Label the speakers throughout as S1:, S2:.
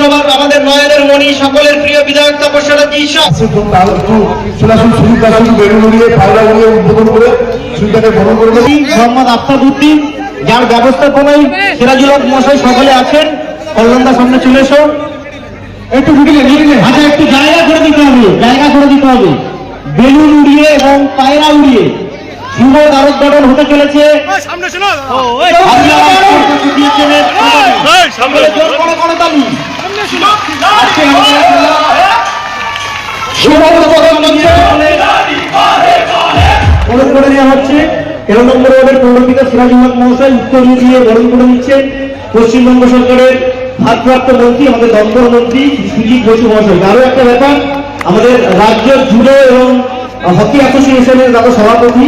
S1: বিধানসভার আমাদের নয়নের মণি সকলের প্রিয় বিধায়ক মোহাম্মদ আফতাবুদ্দিন যার ব্যবস্থাপনায় সিরাজুল হক মশাই সকলে আছেন কল্যাণদার সামনে চলে এসো একটু ঢুকিলে আচ্ছা একটু জায়গা করে দিতে হবে জায়গা করে দিতে হবে বেলুন উড়িয়ে এবং পায়রা উড়িয়ে শুভ হতে চলেছে আমার জোর করে নেওয়া পশ্চিমবঙ্গ সরকারের ভারপ্রাপ্ত মন্ত্রী আমাদের দপ্তর মন্ত্রী সুজিত বসু মহাশয় আরও একটা ব্যাপার আমাদের রাজ্য জুড়ে এবং হকি অ্যাসোসিয়েশনের দাদা সভাপতি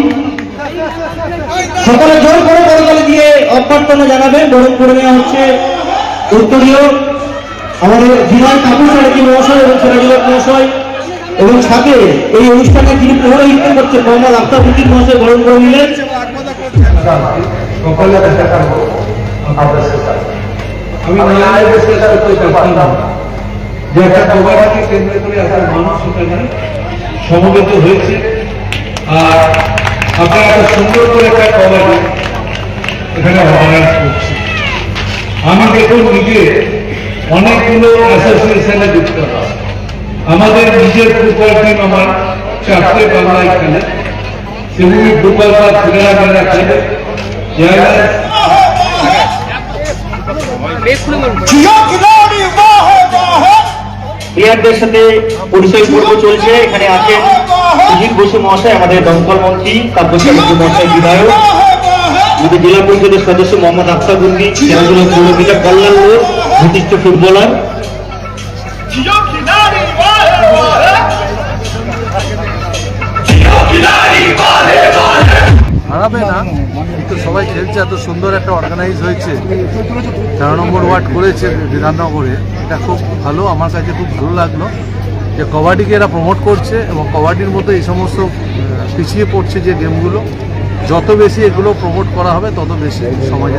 S1: সকলে জোর করে করতালি দিয়ে অভ্যর্থনা জানাবেন। বরণ করে নেওয়া হচ্ছে উত্তরীয় আমাদের বিনয় ঠাকুর সারথী মহাশয় এবং সিরাজুল হক মহাশয় এবং সাথে এই অনুষ্ঠানে যিনি পৌরোহিত্য করছেন মোহাম্মদ আফতাবুদ্দিন মহাশয় বরণ করে নিলেন।
S2: আমি যে একটা কবাডিকে কেন্দ্র করে আপনার মানুষ এখানে সমবেত হয়েছে। আর আপনারা একটা সুন্দর করে একটা কবাডি এখানে অর্গানাইজ করছে। আমি দেখুন নিজে অনেকগুলো অ্যাসোসিয়েশনে যুক্ত আছি। আমাদের নিজের ফুটবল টিম আমার চারটে বাংলায় খেলে সেগুলি ফুটবল বা ছেলেরা মেয়েরা খেলে
S1: প্লেয়ারদের সাথে পরিচয় পর্ব চলছে। এখানে আছেন সুজিত বসু মহাশয় আমাদের দমকল মন্ত্রী কাব্যশ্রী বসু মহাশয় বিধায়ক। আমাদের জেলা পরিষদের সদস্য মোহাম্মদ আফতাবুদ্দিন সিরাজুল কল্যাণ লোক ভূতিষ্ঠ ফুটবলার।
S3: হারাবে না কিন্তু সবাই খেলছে এত সুন্দর একটা অর্গানাইজ হয়েছে। তেরো নম্বর ওয়ার্ড করেছে বিধাননগরে। এটা খুব ভালো আমার কাছে খুব ভালো লাগল যে কবাডিকে এরা প্রমোট করছে এবং কবাডির মতো এই সমস্ত পিছিয়ে পড়ছে যে গেমগুলো যত বেশি এগুলো প্রমোট করা হবে তত বেশি সমাজে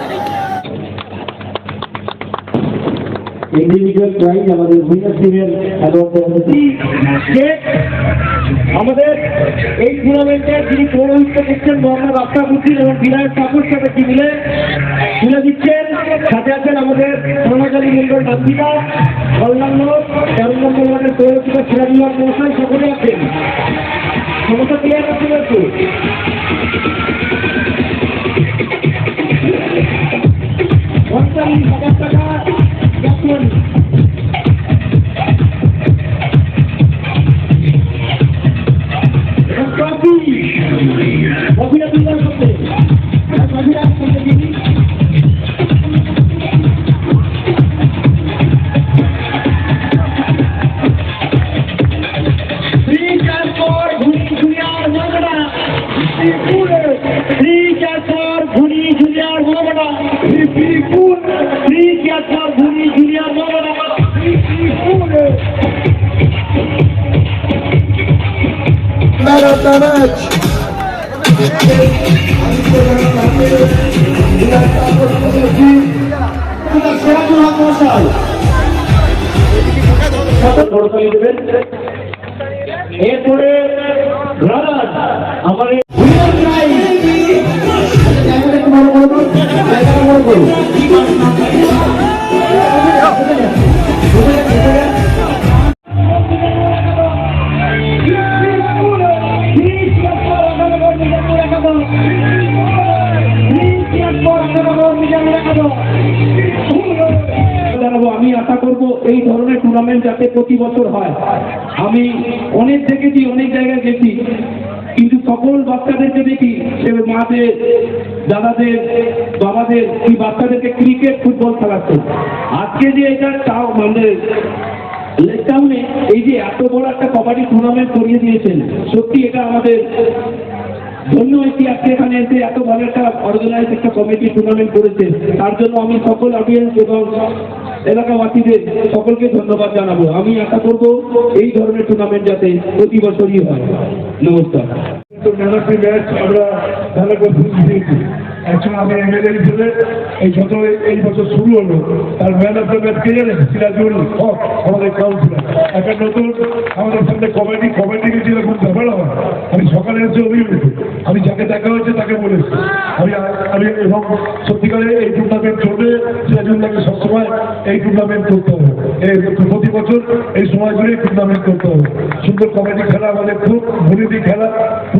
S1: ইন্ডিভিজুয়াল প্রাইজ আমাদের উইনার টিমের আমাদের এই টুর্নামেন্টের যিনি পৌরহিত্য করছেন মোহাম্মদ আফতাবুদ্দিন এবং বিনায়ক ঠাকুর সাথে মিলে? তুলে দিচ্ছেন। সাথে আছেন আমাদের সোনাকালী মন্ডল নান্দিকা লোক তেরো নম্বর ওয়ার্ডের পৌরহিত্য সিরাজুল্লাহ মহাশয়, সকলে আছেন? সমস্ত প্লেয়ার আছে একটু পঞ্চাশ হাজার টাকা দেবেন এরপরে ব্রাদার আমার আমি
S4: অনেক দেখেছি, অনেক জায়গায় গেছি। কিন্তু সকল বাচ্চাদেরকে দেখি, সে মাদের, দাদাদের, বাবাদের, এই বাচ্চাদেরকে ক্রিকেট ফুটবল খেলাচ্ছে। আজকে যে এটা তাও মানে এই যে এত বড় একটা কবাডি টুর্নামেন্ট করিয়ে দিয়েছেন, সত্যি এটা আমাদের ধন্য হয়েছি আজকে এখানে এসে এত ভালো একটা অর্গানাইজ একটা কমিটি টুর্নামেন্ট করেছে, তার জন্য আমি সকল অডিয়েন্স এবং এলাকাবাসীদের সকলকে ধন্যবাদ জানাব। আমি আশা করব এই ধরনের টুর্নামেন্ট যাতে প্রতি বছরই হয়। নমস্কার।
S5: আমরা ভালো করে একজন আমি এমএলএ হিসেবে এই যত এই বছর শুরু হলো। তার ম্যান অফ দ্য ম্যাচ কে জানেন? সিরাজুল হক, আমাদের কাউন্সিলর একটা নতুন, আমাদের সামনে কমিটি কমিটি যেরকম ঝামেলা হয়। আমি সকালে এসে অভিযোগ আমি যাকে দেখা হয়েছে তাকে বলেছি আমি আমি, এবং সত্যিকারে এই টুর্নামেন্ট চলবে সিরাজুল্লাহকে সবসময় এই টুর্নামেন্ট করতে হবে। এই প্রতি বছর এই সময় ধরে টুর্নামেন্ট করতে হবে। সুন্দর কমেডি খেলা আমাদের খুব ভলিটি খেলা।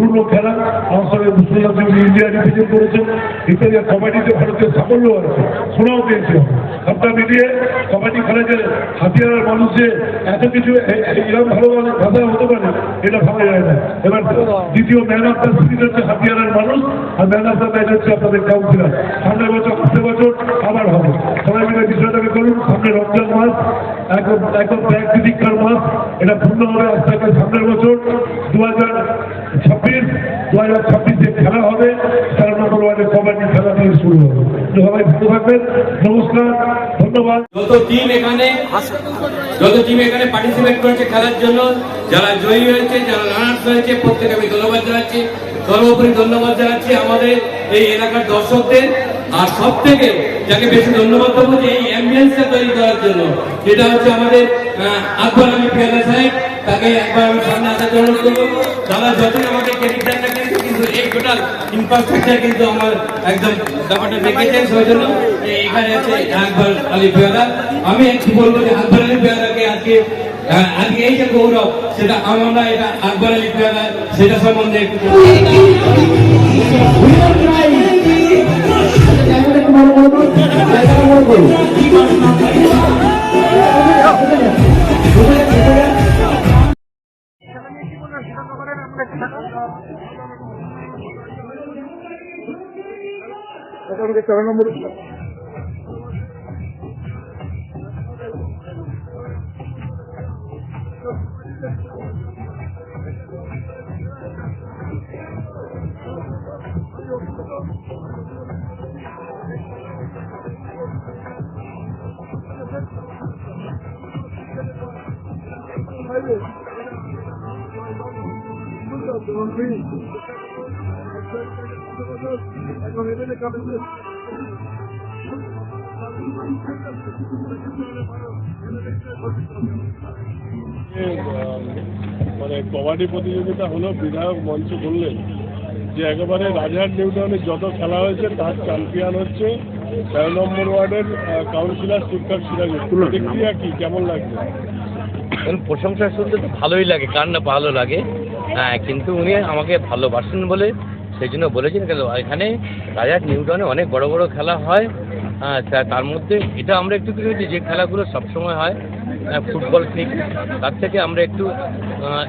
S5: পুরনো খেলা, আমার মুসলিম ইন্ডিয়া রিপ্রেজেন্ট করেছেন, ইত্যাদি কমেডিতে ভারতের সাফল্য আছে শোনাও পেয়েছে আপনার মিলিয়ে কমেডি খেলা যে হাতিয়ার মানুষে এত কিছু এরকম ভালো ভাষা হতে পারে, এটা ভাবা যায় না। এবার দ্বিতীয় ম্যান অফ দ্য সিরিজ হচ্ছে হাতিয়ারের মানুষ, আর ম্যান অফ দ্য হচ্ছে আপনাদের কাউন্সিলর সামনের বছর আসতে বছর আবার হবে। সবাই মিলে বিষয়টাকে করুন, সামনে রমজান মাস একদম একদম দীক্ষার মাস এটা পূর্ণ হবে আস্তে আস্তে বছর দু ছাব্বিশ দু হাজার ছাব্বিশে খেলা হবে, তেরো নম্বর ওয়ার্ডের কবাডি খেলা দিয়ে শুরু হবে। সবাই ভালো থাকবেন ধন্যবাদ।
S6: যত টিম এখানে, যত টিম এখানে পার্টিসিপেট করেছে খেলার জন্য, যারা জয়ী হয়েছে, যারা রানার্স হয়েছে, প্রত্যেকে আমি ধন্যবাদ জানাচ্ছি। সর্বোপরি ধন্যবাদ জানাচ্ছি আমাদের এই এলাকার দর্শকদের। আর সব থেকে যাকে বেশি ধন্যবাদ দেবো যে এই অ্যাম্বিয়েন্সটা তৈরি করার জন্য যেটা হচ্ছে আমাদের আকবর আলী পেয়াদা সাহেব। তাকে একবার আমি সামনে আসার জন্য করব। দাদা যতই আমাকে ক্রেডিট দেন না কেন, কিন্তু এই টোটাল ইনফ্রাস্ট্রাকচার কিন্তু আমার একদম ব্যাপারটা দেখেছেন সেই জন্য এখানে আছে আকবর আলী পেয়াদা আমি একটু বলব যে আকবর আলী পেয়াদাকে আজকে আজকে এই যে গৌরব সেটা আমরা এটা আকবর আলী পেয়াদা সেটা সম্বন্ধে একটু
S7: মানে কবাডি প্রতিযোগিতা হলো বিধায়ক মঞ্চ বললেন যে একেবারে রাজার নিউটাউনে যত খেলা হয়েছে তার চ্যাম্পিয়ন হচ্ছে তেরো নম্বর ওয়ার্ডের কাউন্সিলর শিক্ষক সিরাজুল প্রতিক্রিয়া কি? কেমন লাগছে?
S8: প্রশংসা শুনতে তো ভালোই লাগে কার না ভালো লাগে? হ্যাঁ কিন্তু উনি আমাকে ভালোবাসেন বলে সেই জন্য বলেছেন কেন? এখানে রাজার নিউটনে অনেক বড় বড় খেলা হয়। হ্যাঁ তার মধ্যে এটা আমরা একটু কিছু যে খেলাগুলো সবসময় হয় ফুটবল ক্রিকেট তার থেকে আমরা একটু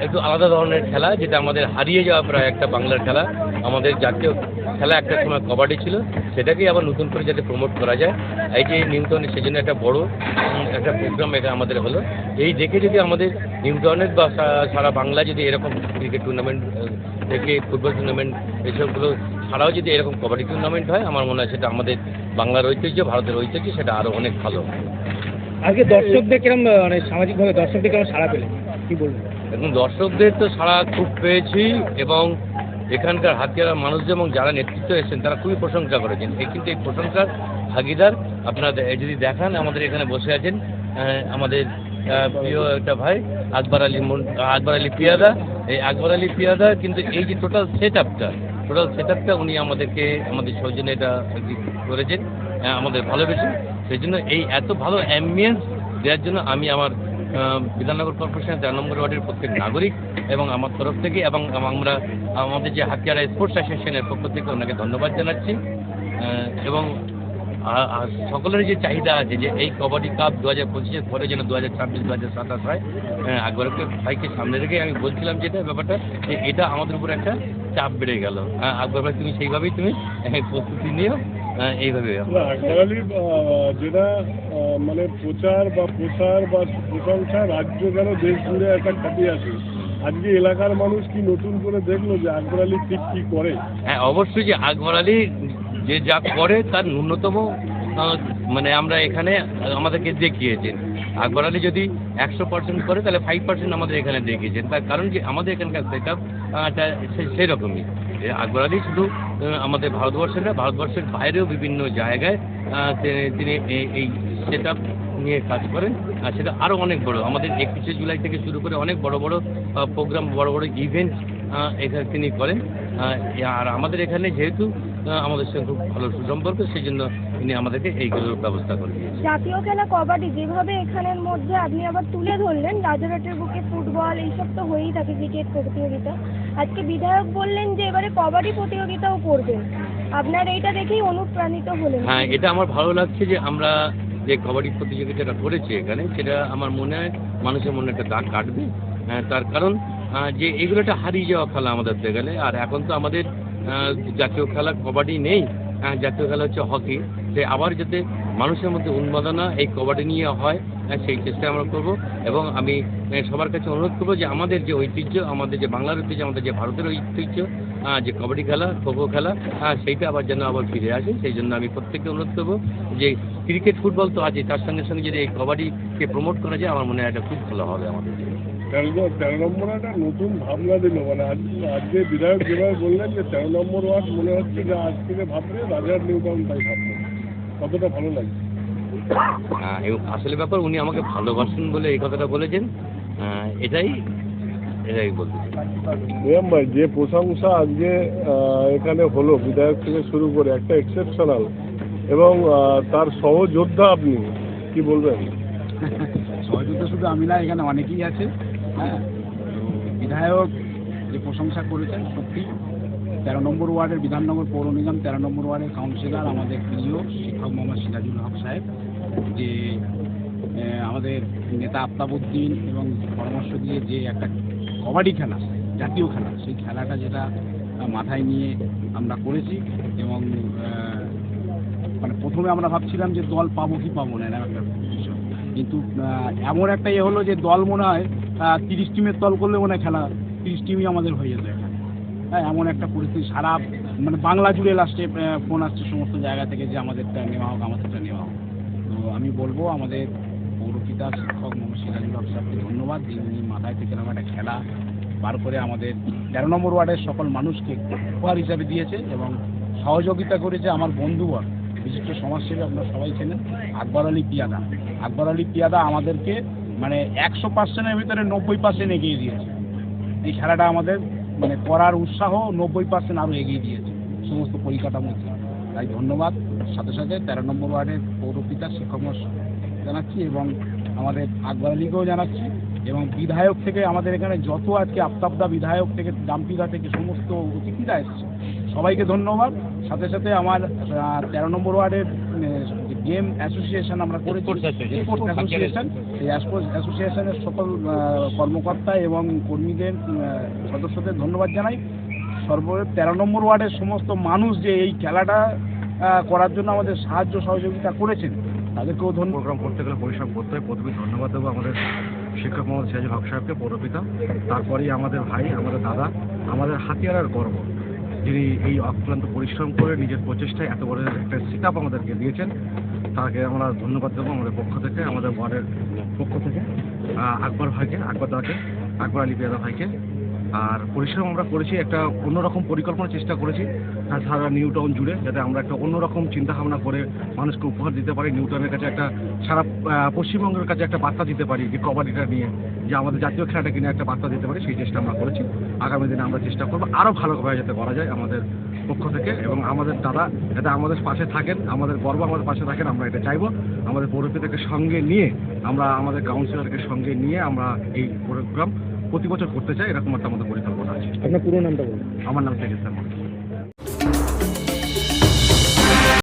S8: একটু আলাদা ধরনের খেলা, যেটা আমাদের হারিয়ে যাওয়া প্রায় একটা বাংলার খেলা। আমাদের জাতীয় খেলা একটা সময় কবাডি ছিল। সেটাকেই আবার নতুন করে যাতে প্রমোট করা যায়। এই যে নিউটনে সেজন্য একটা বড় একটা প্রোগ্রাম এটা আমাদের হলো। এই দেখে যদি আমাদের নিউটনের বা সারা বাংলা যদি এরকম ক্রিকেট টুর্নামেন্ট থেকে ফুটবল টুর্নামেন্ট এসবগুলো ছাড়াও যদি এরকম কবাডি টুর্নামেন্ট হয় আমার মনে হয় সেটা আমাদের বাংলার ঐতিহ্য ভারতের ঐতিহ্য সেটা আরও অনেক ভালো।
S9: আজকে দর্শকদের কিরম মানে সামাজিকভাবে দর্শকদের কিরম সাড়া পেলেন? কি বলবেন?
S8: এখন দর্শকদের তো সারা খুব পেয়েছি এবং এখানকার হাতিয়ারা মানুষজন এবং যারা নেতৃত্ব এসেছেন, তারা খুবই প্রশংসা করেছেন। এই কিন্তু এই প্রশংসার ভাগিদার আপনারা যদি দেখান, আমাদের এখানে বসে আছেন আমাদের প্রিয় একটা ভাই, আকবর আলী আকবর আলী পিয়াদা। এই আকবর আলী পিয়াদা কিন্তু এই যে টোটাল সেট আপটা টোটাল সেট আপটা উনি আমাদেরকে, আমাদের সৌজন্যে এটা করেছেন আমাদের ভালোবেসে। সেই জন্য এই এত ভালো অ্যাম্বিয়েন্স দেওয়ার জন্য আমি আমার বিধাননগর কর্পোরেশনের তেরো নম্বর ওয়ার্ডের প্রত্যেক নাগরিক এবং আমার তরফ থেকে এবং আমরা আমাদের যে হাতিয়ারা স্পোর্টস অ্যাসোসিয়েশনের পক্ষ থেকে ওনাকে ধন্যবাদ জানাচ্ছি। এবং সকলের যে চাহিদা আছে যে এই কবাডি কাপ দু হাজার পঁচিশের পরে যেন দু হাজার ছাব্বিশ দু হাজার সাতাশ হয় হ্যাঁ, আকবরকে ভাইকে সামনে রেখে আমি বলছিলাম যেটা ব্যাপারটা যে এটা আমাদের উপর একটা চাপ বেড়ে গেল। আকবর ভাই তুমি সেইভাবেই তুমি হ্যাঁ, প্রস্তুতি নিও। এইভাবে
S7: না, আকবরালি যেটা মানে প্রচার বা প্রসার বা প্রশংসা রাজ্য কেন দেশ জুড়ে একটা খ্যাতি আছে। আজকে এলাকার মানুষ কি নতুন করে দেখল যে আকবর আলী ঠিক কি করে?
S8: হ্যাঁ অবশ্যই যে আকবর আলী যে যা করে তার ন্যূনতম মানে আমরা এখানে আমাদেরকে দেখিয়েছেন। আকবর আলী যদি একশো পার্সেন্ট করে তাহলে ফাইভ পার্সেন্ট আমাদের এখানে দেখিয়েছেন। তার কারণ যে আমাদের এখানকার সেট আপ সেই রকমই এ আকবর আলী শুধু আমাদের ভারতবর্ষের না, ভারতবর্ষের বাইরেও বিভিন্ন জায়গায় তিনি এই- সেট নিয়ে কাজ করেন, আর সেটা আরও অনেক বড়। আমাদের একত্রিশে জুলাই থেকে শুরু করে অনেক বড় বড় প্রোগ্রাম বড় বড় ইভেন্ট এখানে তিনি করেন আর আমাদের এখানে যেহেতু আমাদের সঙ্গে খুব ভালো সুসম্পর্ক সেই জন্য তিনি আমাদেরকে এইগুলোর ব্যবস্থা করে দিয়েছেন।
S10: জাতীয় খেলা, কবাডি যেভাবে এখানের মধ্যে আপনি আবার তুলে ধরলেন, রাজারহাটের বুকে ফুটবল, এইসব তো হয়েই থাকে, ক্রিকেট প্রতিযোগিতা। আজকে বিধায়ক বললেন যে এবারে কবাডি প্রতিযোগিতাও করবেন আপনার এইটা দেখেই অনুপ্রাণিত হলেন।
S8: হ্যাঁ এটা আমার ভালো লাগছে যে আমরা যে কবাডি প্রতিযোগিতাটা করেছি এখানে সেটা আমার মনে হয় মানুষের মনে একটা দাগ কাটবে। হ্যাঁ, তার কারণ যে এগুলো একটা হারিয়ে যাওয়া খেলা আমাদের গেলে আর এখন তো আমাদের জাতীয় খেলা কবাডি নেই। আহ, জাতীয় খেলা হচ্ছে হকি। সে আবার যাতে মানুষের মধ্যে উন্মাদনা এই কবাডি নিয়ে হয় সেই চেষ্টা আমরা করব এবং আমি সবার কাছে অনুরোধ করব যে আমাদের যে ঐতিহ্য, আমাদের যে বাংলার ঐতিহ্য, আমাদের যে ভারতের ঐতিহ্য যে কবাডি খেলা খোখো খেলা সেইটা আবার যেন আবার ফিরে আসে, সেই জন্য আমি প্রত্যেককে অনুরোধ করব যে ক্রিকেট, ফুটবল তো আছে তার সঙ্গে সঙ্গে যদি এই কবাডিকে প্রমোট করা যায়, আমার মনে হয় এটা খুব ভালো হবে আমাদের
S7: তেরো তেরো নম্বর একটা নতুন ভাবনা দিল মানে আজ, আজকে বিধায়ক যেভাবে বললেন যে তেরো নম্বর ওয়ার্ড মনে হচ্ছে যে আজ থেকে ভাবলে রাজার নিউ টাউন তাই ভাববে। কতটা ভালো লাগছে?
S8: আহ, এবং আসলে ব্যাপার উনি আমাকে ভালোবাসেন বলে এই কথাটা বলেছেন। আহ, এটাই এটাই বলতে
S7: ভাই যে প্রশংসা আজকে এখানে হলো বিধায়ক থেকে শুরু করে একটা এক্সেপশনাল এবং তার সহযোদ্ধা আপনি কি বলবেন?
S9: সহযোদ্ধা শুধু আমি না এখানে অনেকেই আছে। হ্যাঁ বিধায়ক যে প্রশংসা করেছেন সত্যি তেরো নম্বর ওয়ার্ডের বিধাননগর পৌর নিগম তেরো নম্বর ওয়ার্ডের কাউন্সিলর আমাদের প্রিয় শিক্ষক মোহাম্মদ সিরাজুল হক সাহেব। যে আমাদের নেতা আফতাবুদ্দিন এবং পরামর্শ দিয়ে যে একটা কবাডি খেলা, জাতীয় খেলা, সেই খেলাটা যেটা মাথায় নিয়ে আমরা করেছি এবং মানে প্রথমে আমরা ভাবছিলাম যে দল পাবো কি পাবো না, এরকম একটা বিষয়। কিন্তু এমন একটা ইয়ে হলো যে দল মনে হয় তিরিশ টিমের দল করলে মনে হয় খেলা তিরিশ টিমই আমাদের হয়ে যেত এখানে হ্যাঁ এমন একটা পরিস্থিতি সারা মানে বাংলা জুড়ে লাস্টে ফোন আসছে সমস্ত জায়গা থেকে যে আমাদেরটা নেওয়া হোক, আমাদেরটা নেওয়া হোক। তো আমি বলব আমাদের পৌরপিতা, শিক্ষক মোহাম্মদ সিরাজুল হক সাহেবকে ধন্যবাদ। যিনি মাথায় থেকে এরকম একটা খেলা বার করে আমাদের তেরো নম্বর ওয়ার্ডের সকল মানুষকে উপহার হিসাবে দিয়েছে এবং সহযোগিতা করেছে আমার বন্ধুবর বিশিষ্ট সমাজসেবী, আপনারা সবাই চেনেন, আকবর আলী পিয়াদা। আকবর আলী পিয়াদা আমাদেরকে মানে একশো পার্সেন্টের ভিতরে নব্বই পার্সেন্ট এগিয়ে দিয়েছে। এই খেলাটা আমাদের মানে করার উৎসাহ নব্বই পার্সেন্ট আরও এগিয়ে দিয়েছে সমস্ত পরিকাঠামোতে। তাই ধন্যবাদ। সাথে সাথে তেরো নম্বর ওয়ার্ডের পৌরপিতা শিক্ষক জানাচ্ছি এবং আমাদের আকবর আলীকেও জানাচ্ছি এবং বিধায়ক থেকে আমাদের এখানে যত আজকে আফতাবদা বিধায়ক থেকে দাম্পিকা থেকে সমস্ত অতিথিরা এসেছে। সবাইকে ধন্যবাদ। সাথে সাথে আমার তেরো নম্বর ওয়ার্ডের গেম অ্যাসোসিয়েশন আমরা করেছি স্পোর্টস অ্যাসোসিয়েশন এই স্পোর্টস অ্যাসোসিয়েশনের সকল কর্মকর্তা এবং কর্মীদের সদস্যদের ধন্যবাদ জানাই। সর্ব তেরো নম্বর ওয়ার্ডের সমস্ত মানুষ যে এই খেলাটা করার জন্য আমাদের সাহায্য সহযোগিতা করেছেন। তাদেরকেও ধন্যবাদ
S11: প্রোগ্রাম করতে গেলে পরিশ্রম করতে হয়। প্রথমে ধন্যবাদ দেবো আমাদের শিক্ষক মোহাম্মদ সিরাজুল হক সাহেবকে পৌরপিতা তারপরেই আমাদের ভাই, আমাদের দাদা, আমাদের হাতিয়ার গর্ব। যিনি এই অক্লান্ত পরিশ্রম করে নিজের প্রচেষ্টায় এত বড় একটা সেট আমাদেরকে দিয়েছেন। তাকে আমরা ধন্যবাদ দেবো আমাদের পক্ষ থেকে, আমাদের ওয়ার্ডের পক্ষ থেকে আকবর ভাইকে, আকবর দাকে, আকবর আলী পেয়াদা ভাইকে। আর পরিশ্রম আমরা করেছি, একটা অন্যরকম পরিকল্পনার চেষ্টা করেছি সারা নিউ টাউন জুড়ে, যাতে আমরা একটা অন্যরকম চিন্তা ভাবনা করে মানুষকে উপহার দিতে পারি নিউ টাউনের কাছে একটা সারা পশ্চিমবঙ্গের কাছে একটা বার্তা দিতে পারি, যে কবাডিটা নিয়ে, যে আমাদের জাতীয় খেলাটা কিনে একটা বার্তা দিতে পারি, সেই চেষ্টা আমরা করেছি। আগামী দিনে আমরা চেষ্টা করব আরও ভালোভাবে যাতে করা যায় আমাদের পক্ষ থেকে এবং আমাদের দাদা যাতে আমাদের পাশে থাকেন, আমাদের গর্ব আমাদের পাশে থাকেন, আমরা এটা চাইব। আমাদের পৌরপিতাকে সঙ্গে নিয়ে, আমরা আমাদের কাউন্সিলরকে সঙ্গে নিয়ে আমরা এই প্রোগ্রাম প্রতি বছর করতে চাই এরকম একটা আমাদের পরিকল্পনা আছে।
S9: আপনার পুরো নামটা বলুন।
S11: আমার নাম থেকে